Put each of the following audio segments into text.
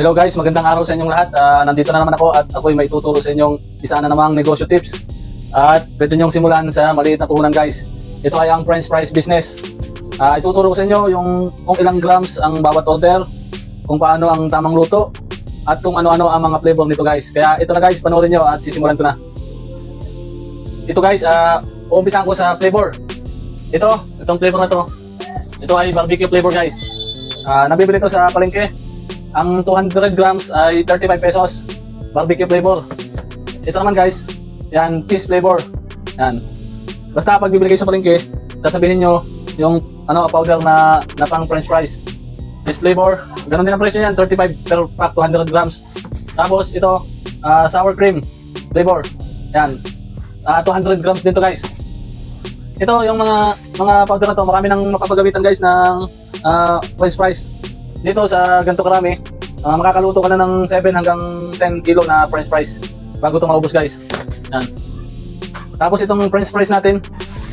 Hello guys, magandang araw sa inyong lahat. Ah, nandito na naman ako at ako'y may tuturo sa inyong isa na namang negosyo tips. At pwede niyong simulan sa maliit na puhunan guys. Ito ay ang French fries business. Ah, ituturo ko sa inyo yung kung ilang grams ang bawat order, kung paano ang tamang luto, at kung ano-ano ang mga flavor nito guys. Kaya ito na guys, panoorin nyo at sisimulan ko na. Ito guys, ah, uumpisahan ko sa flavor. Ito, itong flavor na to. Ito ay barbecue flavor guys. Ah, nabibili ito sa palengke. Ang 200 grams ay 35 pesos. Barbecue flavor. Ito naman guys, yan, cheese flavor. Yan. Basta pag bibili kayo sa palengke, sasabihin nyo yung ano, powder na, na pang french fries. Cheese flavor. Ganun din ang presyo yan, 35 per pack 200 grams. Tapos ito, ah, sour cream flavor. Yan. Ah, 200 grams din to guys. Ito yung mga mga powder na to, marami nang mapapagamitan guys ng ah, french fries. Dito sa ganito karami, ah, makakaluto ka na ng 7 hanggang 10 kilo na french fries bago ito maubos guys. Yan. Tapos itong french fries natin,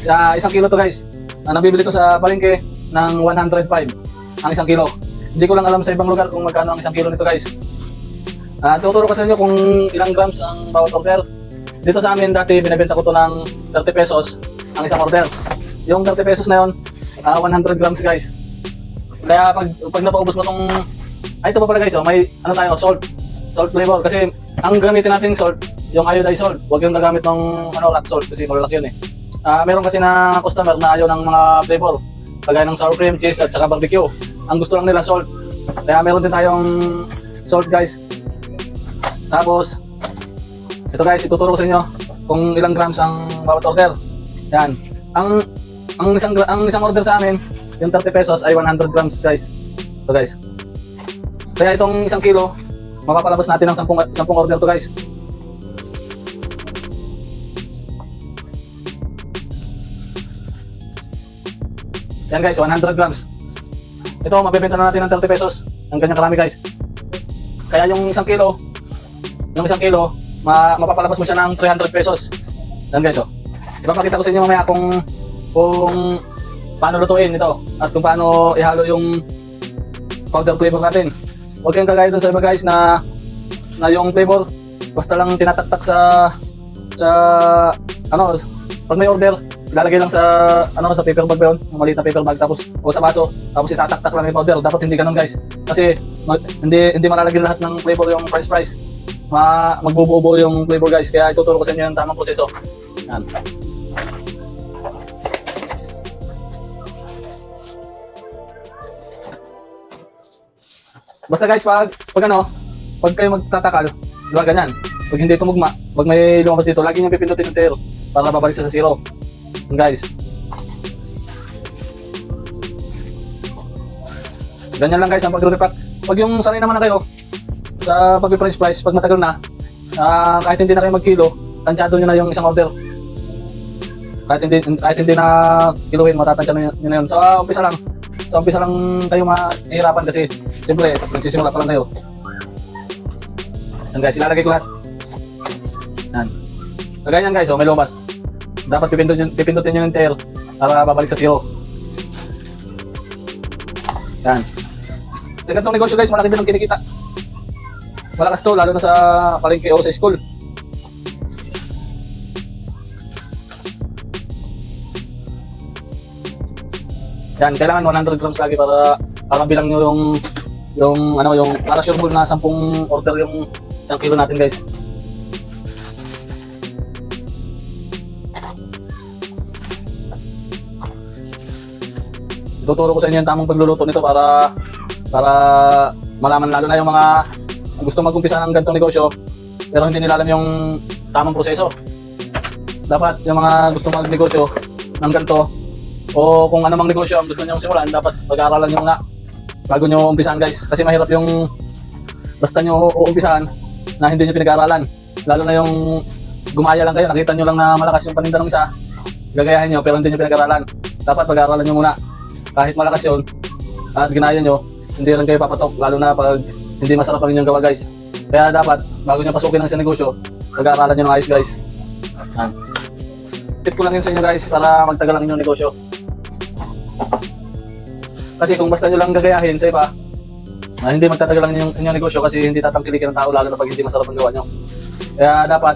ah, isang kilo to guys. Ah, nabibili to sa palengke ng 105 ang isang kilo. Hindi ko lang alam sa ibang lugar kung magkano ang isang kilo nito guys. Ah, tuturo ko sa inyo kung ilang grams ang bawat order. Dito sa amin dati binebenta ko to ng 30 pesos ang isang order. Yung 30 pesos na yon, ah, 100 grams guys. Kaya pag pag napaubos mo tong ay ito pa pala guys, oh, may ano tayo, salt. Salt flavor kasi ang gamitin nating salt, yung iodized salt. Huwag yung gagamit ng ano, rock salt kasi malalaki yun eh. Ah, meron kasi na customer na ayaw ng mga flavor. Kagaya ng sour cream, cheese at saka barbecue. Ang gusto lang nila salt. Kaya meron din tayong salt guys. Tapos ito guys, ituturo ko sa inyo kung ilang grams ang bawat order. Yan. Ang ang isang ang isang order sa amin, yung 30 pesos ay 100 grams guys. Ito guys. Kaya itong isang kilo, mapapalabas natin ng 10, 10 order to guys. Yan guys, 100 grams. Ito, mabibenta na natin ng 30 pesos. Ang ganyang karami guys. Kaya yung isang kilo, yung isang kilo, ma mapapalabas mo siya ng 300 pesos. Yan guys, oh. Ipapakita ko sa inyo mamaya kung kung paano lutuin ito at kung paano ihalo yung powder flavor natin. Huwag kayong kagaya dun sa iba guys na na yung flavor basta lang tinataktak sa sa ano pag may order ilalagay lang sa ano sa paper bag ba yun? Maliit na paper bag tapos o sa baso tapos itataktak lang yung powder. Dapat hindi ganun guys. Kasi mag, hindi hindi malalagay lahat ng flavor yung french fries ma magbubuo yung flavor guys. Kaya ituturo ko sa inyo yung tamang proseso. Yan Basta guys, pag, pag ano, pag kayo magtatakal, di ba ganyan? Pag hindi tumugma, pag may lumabas dito, lagi nyo pipindutin yung tail para babalik sa zero. Yan guys. Ganyan lang guys ang pag-repack. Pag yung sanay naman na kayo sa pag-french fries, pag matagal na, ah, kahit hindi na kayo magkilo, tansyado nyo na yung isang order. Kahit hindi, kahit hindi na kiluhin, matatansya nyo na yun. So, ah, umpisa lang. Sa umpisa lang kayo mahirapan kasi siyempre, nagsisimula pa lang kayo. Yan guys, ilalagay ko lahat. Yan. So, ganyan guys, oh, may lumabas. Dapat pipindutin, pipindutin nyo yung tail para babalik sa zero. Yan. Sa ganitong negosyo guys, malaki din ang kinikita. Malakas to, lalo na sa palengke o sa school. Yan, kailangan 100 grams lagi para para bilang nyo yung yung ano yung para sure ball na 10 order yung isang kilo natin guys. Tuturo ko sa inyo yung tamang pagluluto nito para para malaman lalo na yung mga gusto mag-umpisa ng ganitong negosyo pero hindi nila alam yung tamang proseso. Dapat yung mga gusto mag-negosyo ng ganito o kung ano mang negosyo ang gusto nyo simulan, dapat pag-aaralan nyo muna bago nyo umpisahan guys. Kasi mahirap yung basta nyo uumpisahan na hindi nyo pinag-aaralan. Lalo na yung gumaya lang kayo, nakita nyo lang na malakas yung paninda ng isa, gagayahin nyo pero hindi nyo pinag-aaralan. Dapat pag-aaralan nyo muna. Kahit malakas yun at ginaya nyo, hindi rin kayo papatok lalo na pag hindi masarap ang inyong gawa guys. Kaya dapat bago nyo pasukin ang negosyo, pag-aaralan nyo ng ayos guys. Yan. Tip ko lang yun sa inyo guys para magtagal ang inyong negosyo. Kasi kung basta nyo lang gagayahin sa iba, na hindi magtatagal lang yung inyong negosyo kasi hindi tatangkilikin ng tao lalo na pag hindi masarap ang gawa nyo. Kaya dapat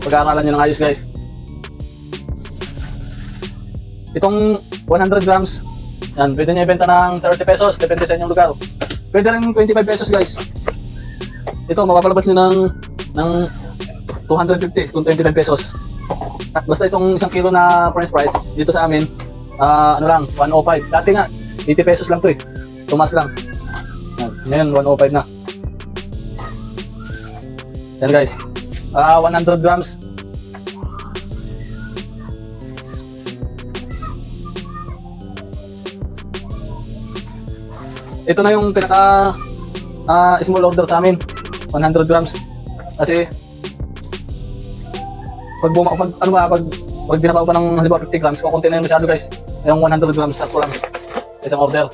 pag-aaralan nyo ng ayos guys. Itong 100 grams, yan, pwede nyo ibenta ng 30 pesos, depende sa inyong lugar. Pwede rin 25 pesos guys. Ito, mapapalabas nyo ng, ng 250 kung 25 pesos. At basta itong isang kilo na french fries, dito sa amin, ah, ano lang, 105. Dati nga, 80 pesos lang to eh. Tumas lang. Ngayon, 105 na. Yan guys. Ah, 100 grams. Ito na yung pinaka ah, small order sa amin. 100 grams. Kasi pag buma pag ano ba pag pag binabaw pa ng halimbawa 50 grams, kukunti na yun masyado guys. Yung 100 grams sakto lang isang order.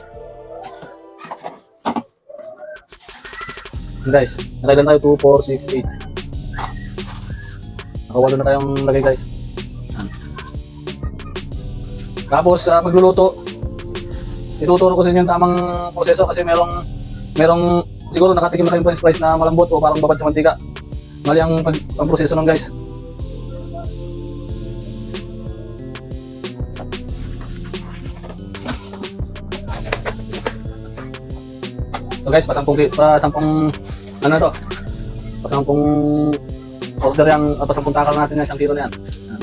Guys, nakailan tayo 2, 4, 6, 8. Nakawalo na tayong lagay guys. Tapos sa pagluluto, ituturo ko sa inyo yung tamang proseso kasi merong merong siguro nakatikim na kayong french fries na malambot o parang babad sa mantika. Mali ang, pag, ang proseso ng guys. Guys, pasampung, ki- pasampung, ano to? Pasampung order yung, uh, pasampung takal natin na isang kilo na yan. Yan.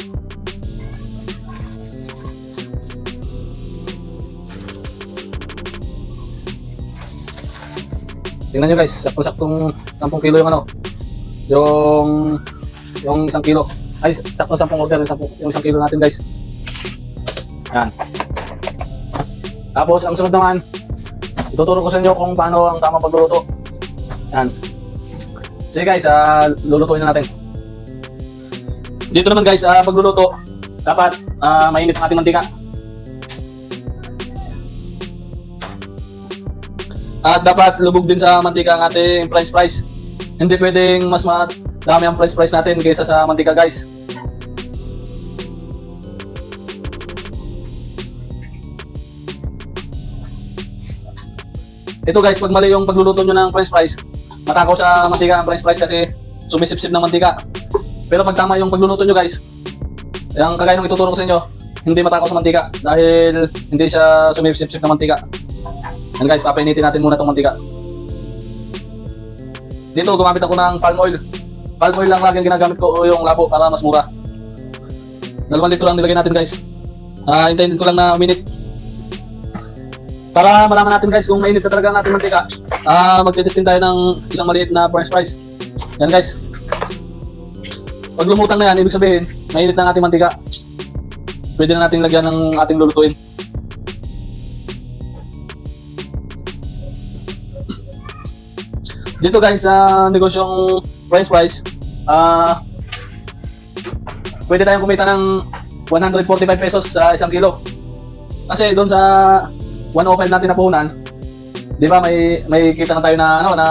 Tingnan nyo guys, sakto-saktong 10 kilo yung ano, yung, yung isang kilo. Ay, sakto 10 order yung, 10, yung isang kilo natin guys. Yan. Tapos, ang sunod naman, Ituturo ko sa inyo kung paano ang tamang pagluluto. Yan. Sige guys, ah lulutuin na natin. Dito naman guys, ah pagluluto, dapat ah mainit ang ating mantika. At dapat lubog din sa mantika ang ating french fries. Hindi pwedeng mas madami ang french fries natin kaysa sa mantika guys. Ito guys, pag mali yung pagluluto nyo ng french fries, matakaw sa mantika ang french fries kasi sumisipsip ng mantika. Pero pag tama yung pagluluto nyo guys, yung kagaya ng ituturo ko sa inyo, hindi matakaw sa mantika dahil hindi siya sumisipsip ng mantika. Yan guys, papainitin natin muna itong mantika. Dito, gumamit ako ng palm oil. Palm oil lang lagi ginagamit ko o yung labo para mas mura. Dalawang litro lang nilagay natin guys. Ah, hintayin ko lang na minute para malaman natin guys kung mainit na talaga ang ating mantika, ah magte-testing tayo ng isang maliit na french fries. Yan guys. Pag lumutang na yan, ibig sabihin, mainit na ang ating mantika. Pwede na natin lagyan ng ating lulutuin. Dito guys, sa negosyong french fries, ah pwede tayong kumita ng 145 pesos sa isang kilo. Kasi doon sa 105 natin na puhunan, di ba may may kita na tayo na ano na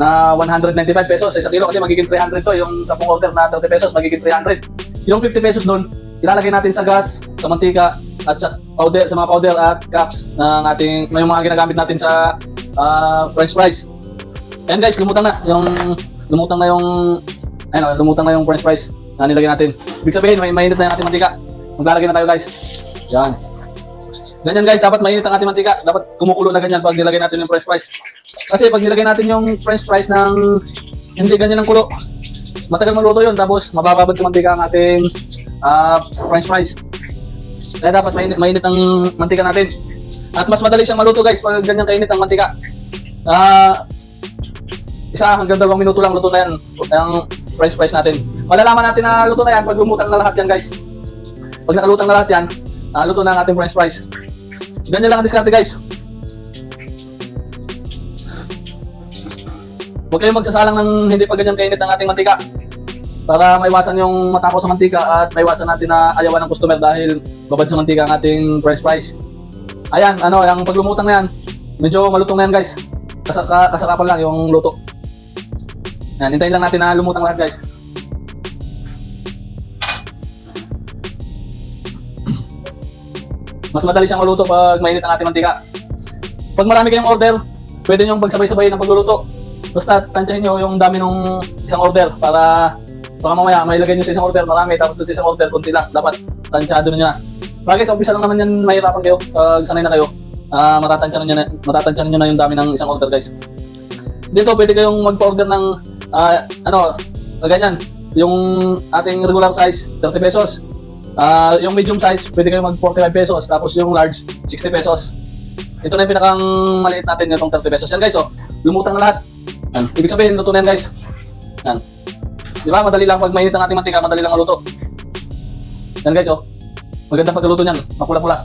na 195 pesos sa kilo kasi magiging 300 to yung 10 order na 30 pesos magiging 300. Yung 50 pesos doon, ilalagay natin sa gas, sa mantika at sa powder sa mga powder at cups ng ating yung mga ginagamit natin sa ah, french fries. Ayan guys, lumutang na yung lumutang na yung ayun, oh, lumutang na yung french fries na nilagay natin. Ibig sabihin, may mainit na yung ating mantika. Maglalagay na tayo guys. Yan. Ganyan guys, dapat mainit ang ating mantika. Dapat kumukulo na ganyan pag nilagay natin yung french fries. Kasi pag nilagay natin yung french fries ng hindi ganyan ang kulo, matagal maluto yun. Tapos mabababad sa mantika ang ating ah, french fries. Kaya dapat mainit, mainit ang mantika natin. At mas madali siyang maluto guys pag ganyan kainit ang mantika. Ah, isa hanggang dalawang minuto lang luto na yan ang french fries natin. Malalaman natin na luto na yan pag lumutang na lahat yan guys. Pag nakalutang na lahat yan, ah, luto na ang ating french fries. Ganyan lang ang diskarte guys. Huwag kayong magsasalang ng hindi pa ganyan kainit ang ating mantika. Para maiwasan yung matakaw sa mantika at maiwasan natin na ayawan ng customer dahil babad sa mantika ang ating french fries. Ayan, ano, yung paglumutang na yan, medyo malutong na yan guys. Kasaka, kasakapan lang yung luto. Yan, hintayin lang natin na lumutang lahat guys. Mas madali siyang maluto pag mainit ang ating mantika. Pag marami kayong order, pwede nyo pagsabay-sabay ng pagluluto. Basta tansyahin nyo yung dami ng isang order para baka mamaya may ilagay nyo sa isang order marami tapos doon sa isang order konti lang. Dapat tansyado nyo na. Bagay sa umpisa lang naman yan mahirapan kayo. Pag sanay na kayo, uh, matatansyahan nyo na, matatansyahan nyo na yung dami ng isang order guys. Dito pwede kayong magpa-order ng ah, ano, ganyan. Yung ating regular size, 30 pesos. Ah, yung medium size, pwede kayong mag 45 pesos. Tapos yung large, 60 pesos. Ito na yung pinakang maliit natin, itong 30 pesos. Yan guys, oh, lumutang na lahat. Yan. Ibig sabihin, luto na yan guys. Yan. Di ba? Madali lang pag mainit ang ating mantika, madali lang maluto. Yan guys, oh. Maganda pagluto niyan, mapula-pula.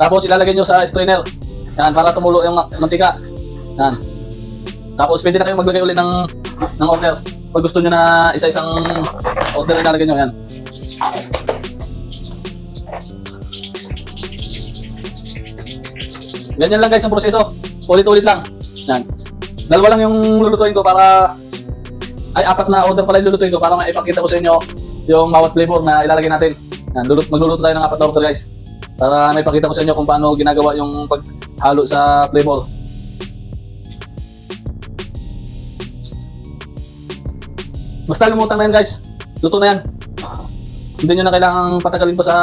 Tapos ilalagay nyo sa strainer. Yan, para tumulo yung mantika. Yan. Tapos pwede na kayo maglagay ulit ng, ng order. Pag gusto nyo na isa-isang order ilalagay nyo, yan. Ganyan lang guys ang proseso. Ulit-ulit lang. Yan. Dalawa lang yung lulutuin ko para ay apat na order pala yung lulutuin ko para maipakita ko sa inyo yung bawat flavor na ilalagay natin. Yan, lulut magluluto tayo ng apat na order guys. Para maipakita ko sa inyo kung paano ginagawa yung paghalo sa flavor. Basta lumutang na yan guys. Luto na yan. Hindi nyo na kailangang patagalin pa sa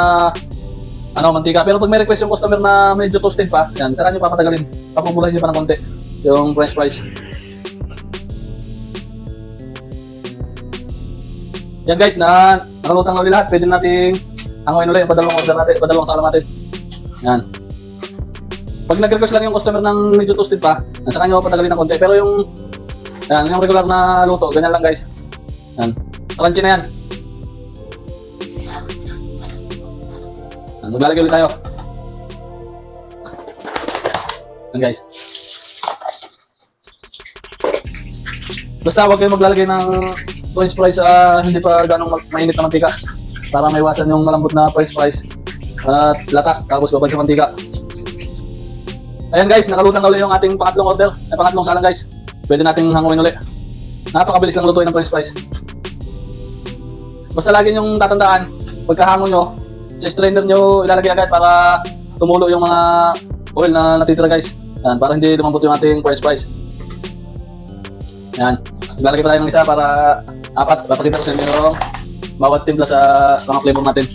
ano, mantika. Pero pag may request yung customer na medyo toasted pa, yan, saka nyo papatagalin. Papabulahin nyo pa ng konti yung french fries. Yan guys, na nakalutang na ulit lahat. Pwede nating hangoyin ulit padalawang order natin, padalawang salam natin. Yan. Pag nag-request lang yung customer ng medyo toasted pa, yan, saka nyo papatagalin ng konti. Pero yung, yan, yung regular na luto, ganyan lang guys. Yan. Crunchy na yan. Maglalagay ulit tayo. Yan guys. Basta huwag kayong maglalagay ng french fries sa hindi pa ganong ma- mainit na mantika para maiwasan yung malambot na french fries at lata tapos babad sa mantika. Ayan guys, nakalutang na ulit yung ating pangatlong order, ay pangatlong salang guys. Pwede nating hanguin ulit. Napakabilis lang lutuin ng french fries. Basta lagi yung tatandaan, pagkahango nyo, sa strainer nyo ilalagay agad para tumulo yung mga oil na natitira guys. Yan, para hindi lumambot yung ating french fries. Yan. Maglalagay pa tayo ng isa para apat. Papakita ko sa inyo yung bawat timpla sa mga flavor natin.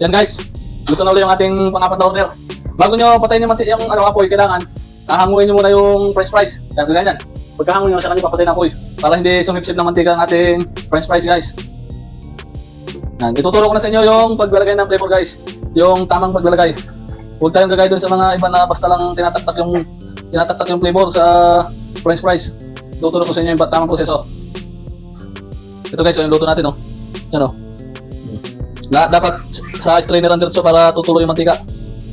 Yan guys. Gusto na ulit yung ating pang-apat na order. Bago nyo patayin yung, yung ano, apoy, kailangan hahanguin nyo muna yung french fries. Yan, ganyan. Pagkahanguin nyo, saka nyo papatayin ang apoy. Para hindi sumipsip ng mantika ang ating french fries guys. Yan, ituturo ko na sa inyo yung paglalagay ng flavor guys. Yung tamang paglalagay. Huwag tayong gagay doon sa mga iba na basta lang tinataktak yung tinataktak yung flavor sa french fries. Tuturo ko sa inyo yung tamang proseso. Ito guys, yung luto natin oh. Yan oh. Na, dapat sa strainer ang diretso para tutulo yung mantika.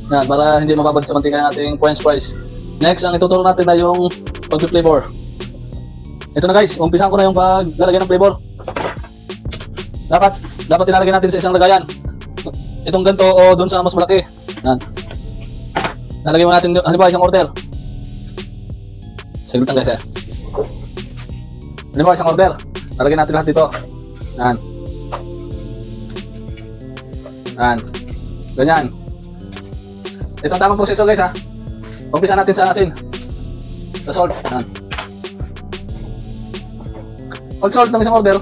Yan, para hindi mababad sa mantika yung ating french fries. Next, ang ituturo natin na yung pag-flavor. Ito na guys, umpisan ko na yung paglalagay ng flavor. Dapat, dapat ilalagay natin sa isang lagayan. Itong ganito o doon sa mas malaki. Yan. Lalagay mo natin, halimbawa isang order. Saglit guys eh. Halimbawa isang order. Lalagay natin lahat dito. Yan. Yan. Ganyan. Ito ang tamang proseso guys ha. Umpisa natin sa asin. Sa salt. Yan. Pag salt ng isang order,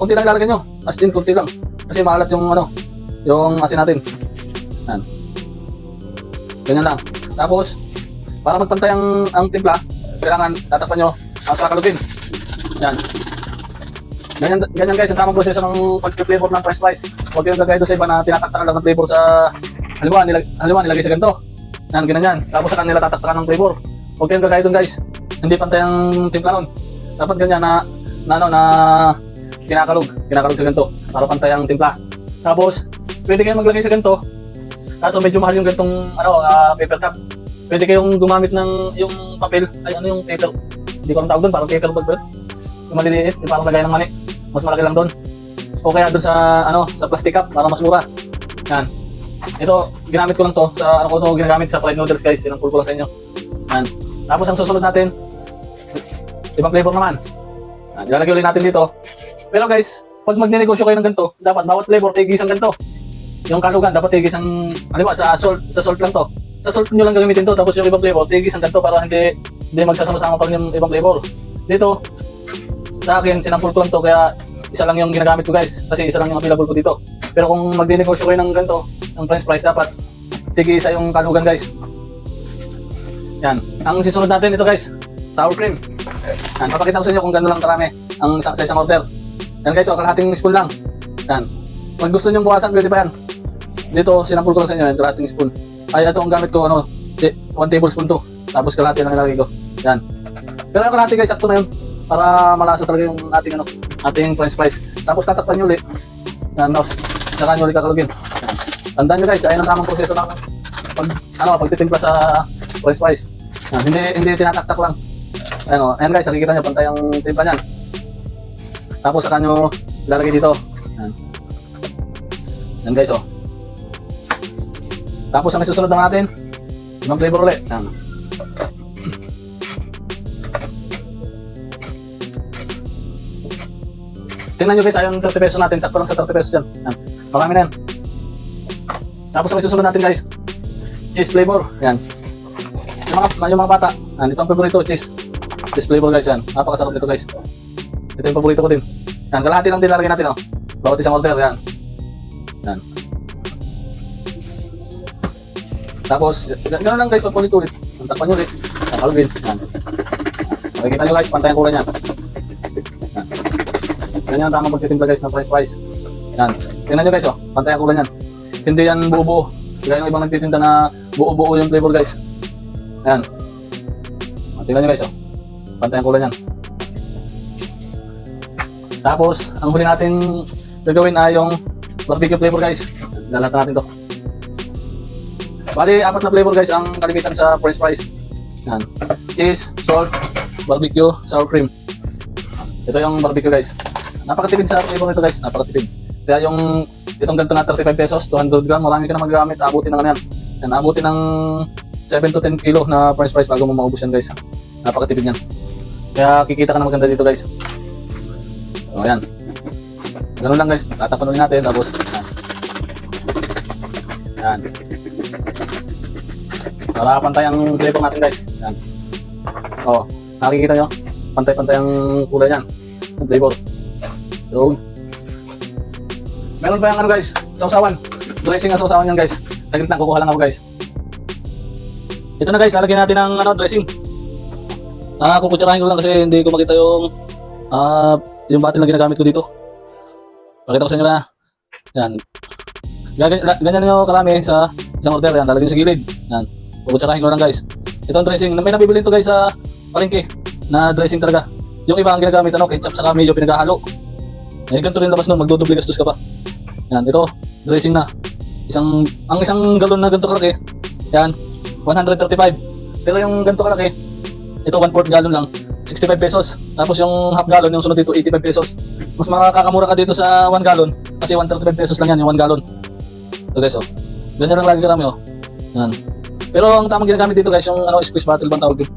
konti lang ilalagay nyo. As in, konti lang. Kasi maalat yung ano, yung asin natin. Yan. Ganyan lang. Tapos, para magpantay ang, ang timpla, kailangan tatakpan nyo ang sa kalugin. Yan. Ganyan, ganyan guys, ang tamang proseso ng pag-flavor ng french fries. Huwag kayong gagaya doon sa iba na tinataktakan lang ng flavor sa halimbawa, nilag, halimbawa nilagay sa ganito. Yan, ganyan yan. Tapos sa kanila tataktakan ng flavor. Huwag kayong gagaya doon guys. Hindi pantay ang timpla nun. Dapat ganyan na, na ano, na kinakalog. Kinakalog sa ganito. Para pantay ang timpla. Tapos, pwede kayong maglagay sa ganito. Kaso medyo mahal yung ganitong ano, ah, paper cup. Pwede kayong gumamit ng yung papel. Ay, ano yung paper? Hindi ko ang tawag doon. Parang paper bag ba? yun? Yung maliliit. Yung parang lagay ng mani. Mas malaki lang doon. O kaya doon sa, ano, sa plastic cup. Para mas mura. Yan. Ito, ginamit ko lang to. Sa, ano ko to ginagamit sa fried noodles guys. Ang ko lang sa inyo. Yan. Tapos ang susunod natin, ibang flavor naman. Yan, ilalagay ulit natin dito. Pero guys, pag magnenegosyo kayo ng ganito, dapat bawat flavor tigis ang ganito. Yung kalugan, dapat tigis ang, ano ba, sa salt, sa salt lang to. Sa salt nyo lang gagamitin to, tapos yung ibang flavor, tigis ang ganito para hindi, hindi magsasama-sama pag yung ibang flavor. Dito, sa akin, sinampul ko lang to, kaya isa lang yung ginagamit ko guys, kasi isa lang yung available ko dito. Pero kung magdinegosyo kayo ng ganito, ng french fries, dapat tigi isa yung kalugan guys. Yan. Ang sisunod natin ito guys, sour cream. Yan, papakita ko sa inyo kung gano'n lang karami ang sa, sa isang order. Yan guys, so kalahating spoon lang. Yan. Kung gusto nyo buwasan, pwede pa yan. Dito, sinampul ko lang sa inyo, yan, kalahating spoon. Ay, ito ang gamit ko, ano, 1 tablespoon to. Tapos kalahati lang nilagay ko. Yan. Pero yung kalahati guys, sakto na yun. Para malasa talaga yung ating, ano, ating french fries. Tapos tatakpan nyo ulit. Yan, tapos, saka nyo ulit kakalugin. Tandaan nyo guys, ayun ang tamang proseso ng pag, ano, pagtitimpla sa french fries. Yan, hindi, hindi tinataktak lang. Ano, ayan guys, nakikita nyo, pantay ang timpla niyan. Tapos saka nyo ilalagay dito. Yan. Yan guys, oh. Tapos ang isusunod na natin, ibang flavor ulit. Yan. Tingnan nyo guys, ayun 30 pesos natin. Sakto lang sa 30 pesos dyan. Yan. Marami na yan. Tapos ang isusunod natin guys, cheese flavor. Yan. Yung mga, yung mga bata, yan. Ito ang favorito, cheese. Cheese flavor guys yan. Napakasarap nito guys. Ito yung paborito ko din. Yan, kalahati lang din lalagyan natin oh. Bawat isang order, yan. Yan. Tapos, gan- ganun lang guys, ulit-ulit. Ang takpan ulit. Yan, kalugin. Yan. Makikita nyo guys, pantay ang kulay niyan. Yan. Ganyan ang tamang pagtitimpla guys ng french fries. Yan. Tingnan nyo guys oh, pantay ang kulay niyan. Hindi yan buo-buo. Kaya yung ibang nagtitinda na buo-buo yung flavor guys. Yan. Tingnan nyo guys oh, pantay ang kulay niyan. Tapos, ang huli natin gagawin ay yung barbecue flavor guys. Lalata natin to. Bali, apat na flavor guys ang kalimitan sa french fries. Yan. Cheese, salt, barbecue, sour cream. Ito yung barbecue guys. Napakatipid sa flavor nito guys. Napakatipid. Kaya yung itong ganito na 35 pesos, 200 gram, marami ka na magagamit. Abutin ng ano yan. Yan, abutin ng 7 to 10 kilo na french fries bago mo maubos yan guys. Napakatipid yan. Kaya kikita ka na maganda dito guys. O yan. Ganun lang guys. Tatapanuin natin tapos yan. Yan. Para pantay ang flavor natin guys. Yan. O, nakikita nyo? Pantay-pantay ang kulay niyan. Ang flavor. So, meron pa yung ano guys, sausawan. Dressing ang sausawan yan guys. Sa gitna, kukuha lang ako guys. Ito na guys, lalagyan natin ng ano, dressing. Ah, kukutsarahin ko lang kasi hindi ko makita yung ah yung bottle na ginagamit ko dito. Pakita ko sa inyo na. Yan. Ganyan, ganyan nyo karami sa isang order. Yan, lalagyan sa gilid. Yan. Kukutsarahin ko lang guys. Ito ang dressing. May nabibili ito guys sa palengke na dressing talaga. Yung iba ang ginagamit, ano, ketchup sa mayo pinaghahalo. Eh, ganito rin labas nun, magdudubli gastos ka pa. Yan, ito, dressing na. Isang, ang isang galon na ganito kalaki, yan, 135. Pero yung ganito kalaki, ito 1 4 gallon lang, 65 pesos. Tapos yung half gallon, yung sunod dito, 85 pesos. Mas makakakamura ka dito sa 1 gallon, kasi 135 pesos lang yan, yung 1 gallon. Ito guys, oh. Ganyan lang lagi karami, oh. Yan. Pero ang tamang ginagamit dito guys, yung ano, squeeze bottle bang tawag dito?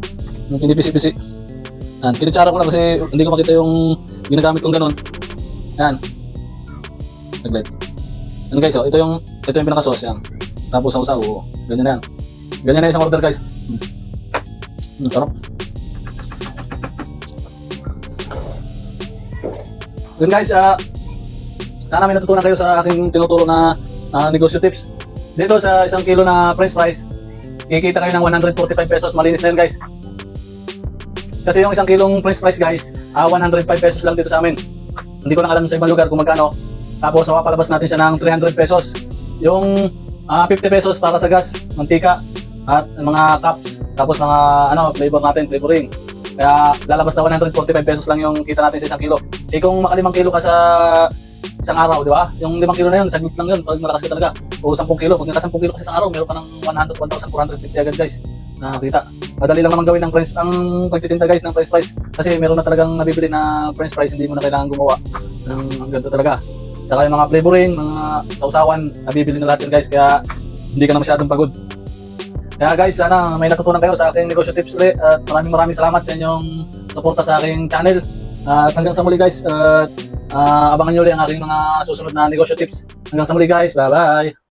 Yung pinipisi-pisi. Yan, kinutsara ko lang kasi hindi ko makita yung ginagamit kong ganun. Yan. Saglit. Yan guys, oh, ito yung ito yung pinaka-sauce yan. Tapos sausaw, oh. Ganyan yan. Ganyan na isang order guys. Hmm. Hmm, sarap. Yun guys, ah sana may natutunan kayo sa aking tinuturo na ah, negosyo tips. Dito sa isang kilo na french fries, kikita kayo ng 145 pesos. Malinis na yun guys. Kasi yung isang kilong french fries guys, ah 105 pesos lang dito sa amin. Hindi ko lang alam sa ibang lugar kung magkano. Tapos mapapalabas natin siya ng 300 pesos. Yung ah 50 pesos para sa gas, mantika, at mga cups, tapos mga ano, flavor natin, flavoring. Kaya lalabas na 145 pesos lang yung kita natin sa isang kilo. Eh kung makalimang kilo ka sa isang araw, di ba? Yung limang kilo na yun, saglit lang yun pag malakas ka talaga. O 10 kilo, pag naka 10 kilo ka sa isang araw, meron ka ng 100, 1,450 agad guys. Nakakita. Madali lang naman gawin ng french, ang pagtitinda guys ng french fries. Kasi meron na talagang nabibili na french fries, hindi mo na kailangan gumawa ng ganito talaga. Saka yung mga flavoring, mga sausawan, nabibili na lahat yun guys. Kaya hindi ka na masyadong pagod. Kaya guys, sana may natutunan kayo sa aking negosyo tips ulit at maraming maraming salamat sa inyong suporta sa aking channel. At hanggang sa muli guys, at Ah, abangan nyo ulit ang aking mga susunod na negosyo tips. Hanggang sa muli guys. Bye-bye!